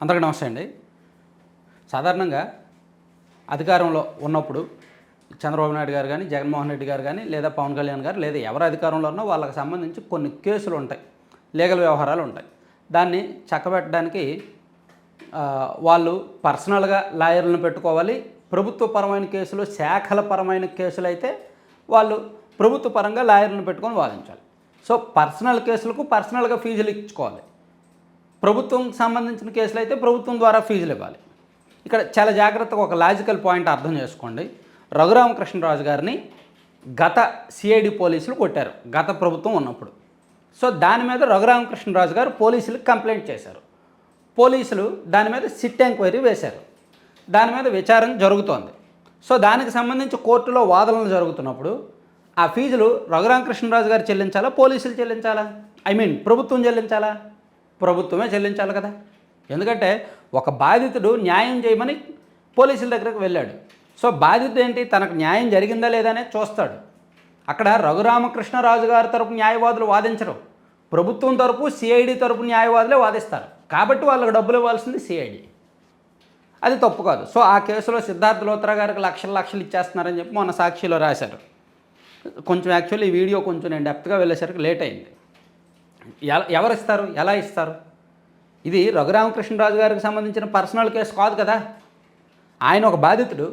అందరికీ నమస్తే అండి. సాధారణంగా అధికారంలో ఉన్నప్పుడు చంద్రబాబు నాయుడు గారు కానీ జగన్మోహన్ రెడ్డి గారు కానీ లేదా పవన్ కళ్యాణ్ గారు లేదా ఎవరు అధికారంలో ఉన్నా వాళ్ళకి సంబంధించి కొన్ని కేసులు ఉంటాయి. లీగల్ వ్యవహారాలు ఉంటాయి. దాన్ని చక్కబెట్టడానికి వాళ్ళు పర్సనల్గా లాయర్లను పెట్టుకోవాలి. ప్రభుత్వపరమైన కేసులు శాఖల పరమైన కేసులు అయితే వాళ్ళు ప్రభుత్వపరంగా లాయర్లను పెట్టుకొని వాదించాలి. సో పర్సనల్ కేసులకు పర్సనల్గా ఫీజులు ఇచ్చుకోవాలి. ప్రభుత్వం సంబంధించిన కేసులు అయితే ప్రభుత్వం ద్వారా ఫీజులు ఇవ్వాలి. ఇక్కడ చాలా జాగ్రత్తగా ఒక లాజికల్ పాయింట్ అర్థం చేసుకోండి. రఘురామకృష్ణరాజు గారిని గత సిఐడి పోలీసులు కొట్టారు. గత ప్రభుత్వం ఉన్నప్పుడు. సో దాని మీద రఘురామకృష్ణరాజు గారు పోలీసులకు కంప్లైంట్ చేశారు. పోలీసులు దాని మీద సిట్ ఎంక్వైరీ వేశారు. దాని మీద విచారణ జరుగుతోంది. సో దానికి సంబంధించి కోర్టులో వాదనలు జరుగుతున్నప్పుడు ఆ ఫీజులు రఘురామకృష్ణరాజు గారు చెల్లించాలా? పోలీసులు చెల్లించాలా? ఐ మీన్ ప్రభుత్వం చెల్లించాలా? ప్రభుత్వమే చెల్లించాలి కదా. ఎందుకంటే ఒక బాధితుడు న్యాయం చేయమని పోలీసుల దగ్గరకు వెళ్ళాడు. సో బాధితుడు ఏంటి? తనకు న్యాయం జరిగిందా లేదా అనేది చూస్తాడు. అక్కడ రఘురామకృష్ణరాజు గారి తరపు న్యాయవాదులు వాదించరు. ప్రభుత్వం తరపు సిఐడి తరపు న్యాయవాదులే వాదిస్తారు. కాబట్టి వాళ్ళకి డబ్బులు ఇవ్వాల్సింది సిఐడి అది తప్పు కాదు. సో ఆ కేసులో సిద్ధార్థ లోత్రా గారికి లక్షల లక్షలు ఇచ్చేస్తున్నారని చెప్పి మొన్న సాక్షిలో రాశారు. కొంచెం యాక్చువల్లీ ఈ వీడియో కొంచెం నేను డెప్త్గా వెళ్ళేసరికి లేట్ అయింది. ఎవరు ఇస్తారు ఎలా ఇస్తారు? ఇది రఘురామకృష్ణరాజు గారికి సంబంధించిన పర్సనల్ కేసు కాదు కదా. ఆయన ఒక బాధితుడు.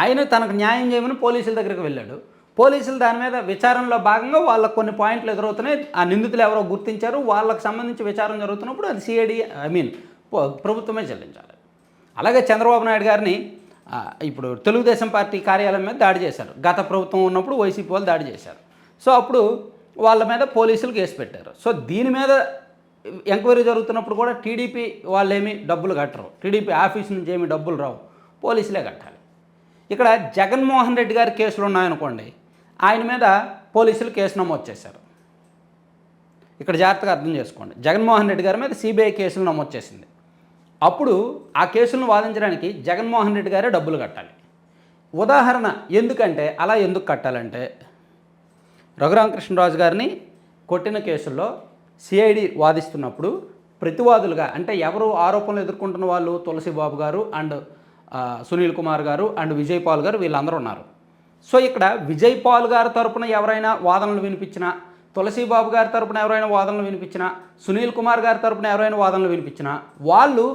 ఆయన తనకు న్యాయం చేయమని పోలీసుల దగ్గరికి వెళ్ళాడు. పోలీసులు దాని మీద విచారణలో భాగంగా వాళ్ళకు కొన్ని పాయింట్లు ఎదురవుతున్నాయి. ఆ నిందితులు ఎవరో గుర్తించారు. వాళ్ళకి సంబంధించి విచారణ జరుగుతున్నప్పుడు అది సిఐడి ఐ మీన్ ప్రభుత్వమే చెల్లించాలి. అలాగే చంద్రబాబు నాయుడు గారిని ఇప్పుడు తెలుగుదేశం పార్టీ కార్యాలయం మీద దాడి చేశారు. గత ప్రభుత్వం ఉన్నప్పుడు వైసీపీ వాళ్ళు దాడి చేశారు. సో అప్పుడు వాళ్ళ మీద పోలీసులు కేసు పెట్టారు. సో దీని మీద ఎంక్వైరీ జరుగుతున్నప్పుడు కూడా టీడీపీ వాళ్ళేమి డబ్బులు కట్టరు. టీడీపీ ఆఫీస్ నుంచి ఏమి డబ్బులు రావు. పోలీసులే కట్టాలి. ఇక్కడ జగన్మోహన్ రెడ్డి గారి కేసులు ఉన్నాయనుకోండి ఆయన మీద పోలీసులు కేసు నమోదు చేశారు. ఇక్కడ జాగ్రత్తగా అర్థం చేసుకోండి. జగన్మోహన్ రెడ్డి గారి మీద సిబిఐ కేసులు నమోదు చేసింది. అప్పుడు ఆ కేసులను వాదించడానికి జగన్మోహన్ రెడ్డి గారే డబ్బులు కట్టాలి. ఉదాహరణ ఎందుకంటే అలా ఎందుకు కట్టాలంటే రఘురామకృష్ణరాజు గారిని కొట్టిన కేసుల్లో సిఐడి వాదిస్తున్నప్పుడు ప్రతివాదులుగా అంటే ఎవరు ఆరోపణలు ఎదుర్కొంటున్న వాళ్ళు తులసిబాబు గారు అండ్ సునీల్ కుమార్ గారు అండ్ విజయ్ పాల్ గారు వీళ్ళందరూ ఉన్నారు. సో ఇక్కడ విజయ్ పాల్ గారి తరపున ఎవరైనా వాదనలు వినిపించినా తులసిబాబు గారి తరపున ఎవరైనా వాదనలు వినిపించినా సునీల్ కుమార్ గారి తరపున ఎవరైనా వాదనలు వినిపించినా వాళ్ళు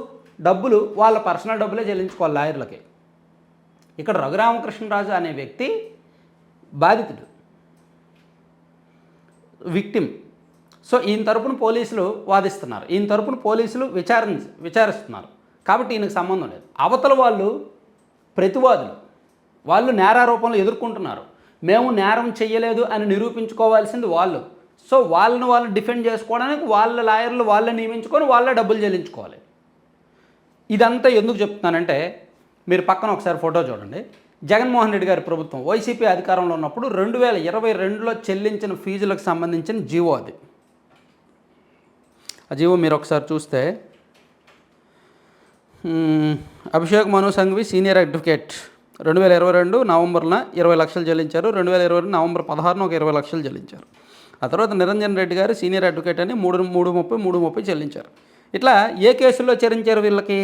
డబ్బులు వాళ్ళ పర్సనల్ డబ్బులే చెల్లించుకోవాలి లాయర్లకి. ఇక్కడ రఘురామకృష్ణరాజు అనే వ్యక్తి బాధితుడు. విక్టిమ్. సో ఈయన తరపున పోలీసులు వాదిస్తున్నారు. ఈయన తరపున పోలీసులు విచారణ విచారిస్తున్నారు. కాబట్టి ఈయనకు సంబంధం లేదు. అవతల వాళ్ళు ప్రతివాదులు. వాళ్ళు నేరారోపణలు ఎదుర్కొంటున్నారు. మేము నేరం చేయలేదు అని నిరూపించుకోవాల్సింది వాళ్ళు. సో వాళ్ళని వాళ్ళు డిఫెండ్ చేసుకోవడానికి వాళ్ళ లాయర్లు వాళ్ళే నియమించుకొని వాళ్ళే డబ్బులు చెల్లించుకోవాలి. ఇదంతా ఎందుకు చెప్తున్నానంటే మీరు పక్కన ఒకసారి ఫోటో చూడండి. జగన్మోహన్ రెడ్డి గారి ప్రభుత్వం వైసీపీ అధికారంలో ఉన్నప్పుడు రెండు వేల ఇరవై రెండులో చెల్లించిన ఫీజులకు సంబంధించిన జీవో అది. ఆ జీవో మీరు ఒకసారి చూస్తే అభిషేక్ మను సంఘవి సీనియర్ అడ్వకేట్. రెండు వేల ఇరవై రెండు నవంబర్న ఇరవై లక్షలు చెల్లించారు. రెండు వేల ఇరవై రెండు నవంబర్ పదహారున ఒక ఇరవై లక్షలు చెల్లించారు. ఆ తర్వాత నిరంజన్ రెడ్డి గారు సీనియర్ అడ్వకేట్ అని మూడు మూడు ముప్పై మూడు ముప్పై చెల్లించారు. ఇట్లా ఏ కేసుల్లో చెల్లించారు వీళ్ళకి?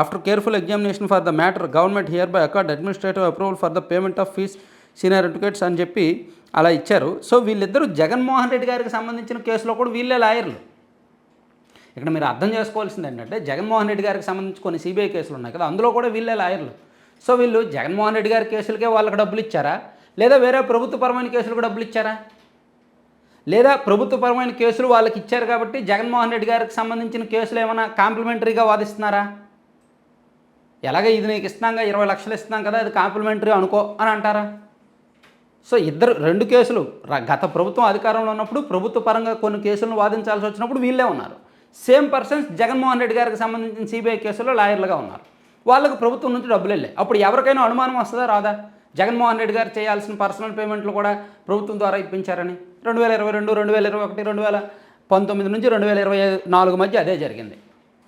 After careful examination for the matter government hereby accord administrative approval for the payment of fees senior advocates అని చెప్పి అలా ఇచ్చారు. సో వీళ్ళిద్దరూ జగన్మోహన్ రెడ్డి గారికి సంబంధించిన కేసులో కూడా వీళ్ళే లాయర్లు. ఇక్కడ మీరు అర్థం చేసుకోవాల్సింది ఏంటంటే జగన్మోహన్ రెడ్డి గారికి సంబంధించి కొన్ని సిబిఐ కేసులు ఉన్నాయి కదా అందులో కూడా వీళ్ళే లాయర్లు. సో వీళ్ళు జగన్మోహన్ రెడ్డి గారి కేసులకే వాళ్ళకి డబ్బులు ఇచ్చారా? లేదా వేరే ప్రభుత్వపరమైన కేసులకు డబ్బులు ఇచ్చారా? లేదా ప్రభుత్వపరమైన కేసులు వాళ్ళకి ఇచ్చారు కాబట్టి జగన్మోహన్ రెడ్డి గారికి సంబంధించిన కేసులు ఏమైనా కాంప్లిమెంటరీగా వాదిస్తున్నారా? ఎలాగ ఇది నీకు ఇస్తున్నాగా? ఇరవై లక్షలు ఇస్తున్నాం కదా అది కాంప్లిమెంటరీ అనుకో అని అంటారా? సో ఇద్దరు రెండు కేసులు. గత ప్రభుత్వం అధికారంలో ఉన్నప్పుడు ప్రభుత్వ పరంగా కొన్ని కేసులను వాదించాల్సి వచ్చినప్పుడు వీళ్ళే ఉన్నారు. సేమ్ పర్సన్స్ జగన్మోహన్ రెడ్డి గారికి సంబంధించిన సిబిఐ కేసులో లాయర్లుగా ఉన్నారు. వాళ్ళకు ప్రభుత్వం నుంచి డబ్బులు వెళ్ళాయి. అప్పుడు ఎవరికైనా అనుమానం వస్తుందా రాదా? జగన్మోహన్ రెడ్డి గారు చేయాల్సిన పర్సనల్ పేమెంట్లు కూడా ప్రభుత్వం ద్వారా ఇప్పించారని. రెండు వేల ఇరవై రెండు రెండు వేల ఇరవై ఒకటి రెండు వేల పంతొమ్మిది నుంచి రెండు వేల ఇరవై నాలుగు మధ్య అదే జరిగింది.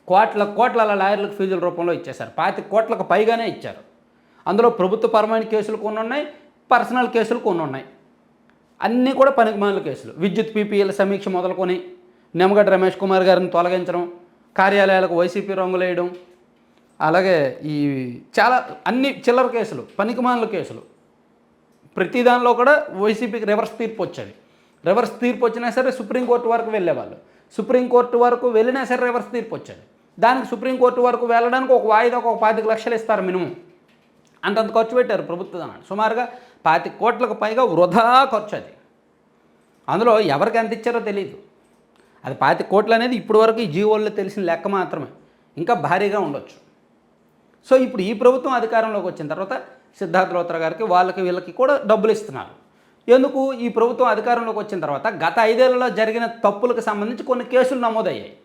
కోట్ల కోట్ల లాయర్లకు ఫీజుల రూపంలో ఇచ్చేశారు. పాతి కోట్లకు పైగానే ఇచ్చారు. అందులో ప్రభుత్వపరమైన కేసులు కొన్ని ఉన్నాయి పర్సనల్ కేసులు కొన్ని ఉన్నాయి. అన్నీ కూడా పనికిమాల కేసులు. విద్యుత్ పీపీఎల్ సమీక్ష మొదలుకొని నిమ్మగడ్డ రమేష్ కుమార్ గారిని తొలగించడం కార్యాలయాలకు వైసీపీ రంగులేయడం అలాగే ఈ చాలా అన్ని చిల్లర కేసులు పనికిమాల కేసులు. ప్రతి దానిలో కూడా వైసీపీకి రివర్స్ తీర్పు వచ్చేది. రివర్స్ తీర్పు వచ్చినా సరే సుప్రీంకోర్టు వరకు వెళ్ళేవాళ్ళు. సుప్రీంకోర్టు వరకు వెళ్ళినా సరే రివర్స్ తీర్పు వచ్చేది. దానికి సుప్రీంకోర్టు వరకు వెళ్ళడానికి ఒక వాయిదాకు ఒక పాతిక లక్షలు ఇస్తారు మినిమం. అంతంత ఖర్చు పెట్టారు ప్రభుత్వం సుమారుగా పాతిక కోట్లకు పైగా వృధా ఖర్చు అది. అందులో ఎవరికి ఎంత ఇచ్చారో తెలియదు అది పాతి కోట్లు అనేది ఇప్పటి వరకు ఈ జీవోల్లో తెలిసిన లెక్క మాత్రమే. ఇంకా భారీగా ఉండొచ్చు. సో ఇప్పుడు ఈ ప్రభుత్వం అధికారంలోకి వచ్చిన తర్వాత సిద్ధార్థ లోత్ర గారికి వాళ్ళకి వీళ్ళకి కూడా డబ్బులు ఇస్తున్నారు. ఎందుకు? ఈ ప్రభుత్వం అధికారంలోకి వచ్చిన తర్వాత గత ఐదేళ్ళలో జరిగిన తప్పులకు సంబంధించి కొన్ని కేసులు నమోదయ్యాయి.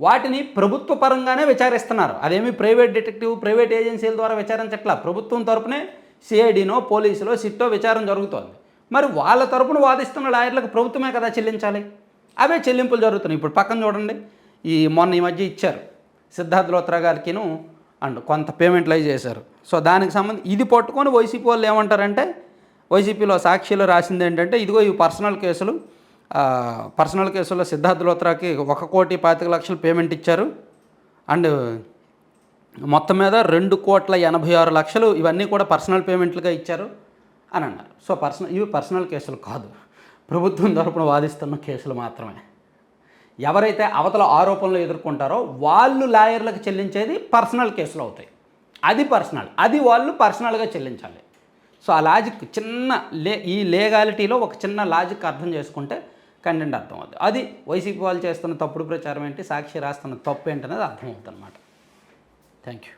వాటిని ప్రభుత్వ పరంగానే విచారిస్తున్నారు. అదేమి ప్రైవేట్ డిటెక్టివ్ ప్రైవేట్ ఏజెన్సీల ద్వారా విచారించట్లా ప్రభుత్వం తరపునే సిఐడినో పోలీసులో సిట్టో విచారం జరుగుతోంది. మరి వాళ్ళ తరపున వాదిస్తున్న లాయర్లకు ప్రభుత్వమే కదా చెల్లించాలి? అవే చెల్లింపులు జరుగుతున్నాయి. ఇప్పుడు పక్కన చూడండి. ఈ మొన్న ఈ మధ్య ఇచ్చారు. సిద్ధార్థ లోత్రా గారికిను అండ్ కొంత పేమెంట్లు చేశారు. సో దానికి సంబంధించి ఇది పట్టుకొని వైసీపీ వాళ్ళు ఏమంటారంటే వైసీపీలో సాక్షిలో రాసింది ఏంటంటే ఇదిగో ఈ పర్సనల్ కేసులు పర్సనల్ కేసుల్లో సిద్ధార్థ లోత్రాకి ఒక కోటి పాతిక లక్షలు పేమెంట్ ఇచ్చారు. అండ్ మొత్తం మీద రెండు కోట్ల ఎనభై ఆరు లక్షలు ఇవన్నీ కూడా పర్సనల్ పేమెంట్లుగా ఇచ్చారు అని అన్నారు. సో పర్సనల్ ఇవి పర్సనల్ కేసులు కాదు. ప్రభుత్వం తరపున వాదిస్తున్న కేసులు మాత్రమే. ఎవరైతే అవతల ఆరోపణలు ఎదుర్కొంటారో వాళ్ళు లాయర్లకు చెల్లించేది పర్సనల్ కేసులు అవుతాయి. అది పర్సనల్ అది వాళ్ళు పర్సనల్గా చెల్లించాలి. సో ఆ లాజిక్ చిన్న లే ఈ లీగాలిటీలో ఒక చిన్న లాజిక్ అర్థం చేసుకుంటే కంటెంట్ అర్థం అవుతుంది అది వైసీపీ వాళ్ళు చేస్తున్న తప్పుడు ప్రచారం ఏంటి? సాక్షి రాస్తున్న తప్పు ఏంటనేది అర్థమవుతుంది అనమాట థ్యాంక్ యూ